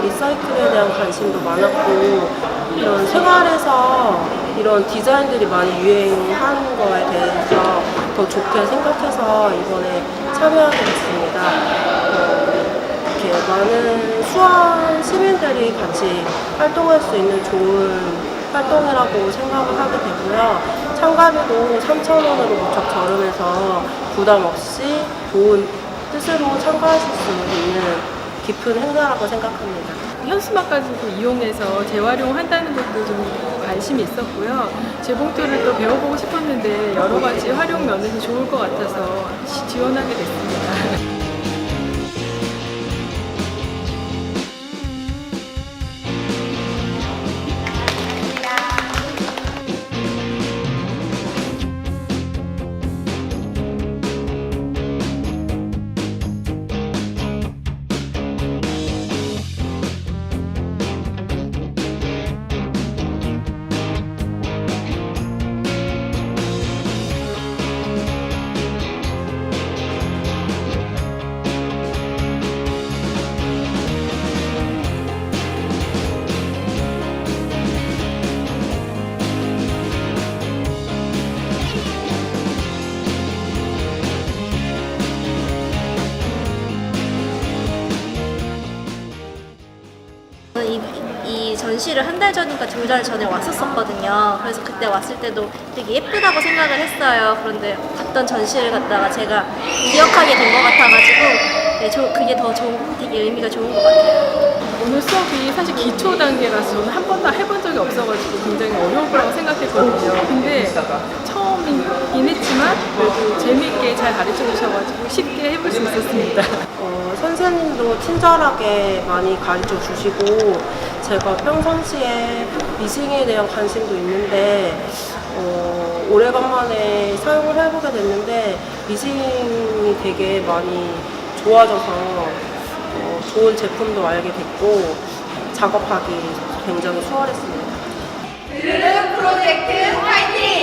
리사이클에 대한 관심도 많았고 이런 생활에서 이런 디자인들이 많이 유행하는 거에 대해서 더 좋게 생각해서 이번에 참여하게 됐습니다. 어, 이렇게 많은 수원 시민들이 같이 활동할 수 있는 좋은 활동이라고 생각을 하게 되고요. 참가비도 3,000원으로 무척 저렴해서 부담 없이 좋은 뜻으로 참가하실 수 있는 깊은 행사라고 생각합니다. 현수막까지도 이용해서 재활용한다는 것도 좀 관심이 있었고요. 재봉틀을 또 배워보고 싶었는데 여러 가지 활용 면에서 좋을 것 같아서 시- 지원하게 됐습니다. 이, 이 전시를 한 달 전인가 두 달 전에 왔었었거든요. 그래서 그때 왔을 때도 되게 예쁘다고 생각을 했어요. 그런데 갔던 전시를 갔다가 제가 기억하게 된 것 같아가지고 네, 저, 그게 더 좋은, 되게 의미가 좋은 것 같아요. 오늘 수업이 사실 기초 단계라서 저는 한 번도 해본 적이 없어가지고 굉장히 어려울 거라고 생각했거든요. 근데 처음이긴 했지만 그래도 재미있게 잘 가르쳐 주셔가지고 쉽게 해볼 수 있었습니다. 어, 선생님도 친절하게 많이 가르쳐 주시고 제가 평상시에 미싱에 대한 관심도 있는데 어, 오래간만에 사용을 해보게 됐는데 미싱이 되게 많이 좋아져서 어, 좋은 제품도 알게 됐고 작업하기 굉장히 수월했습니다. 프로젝트 화이팅!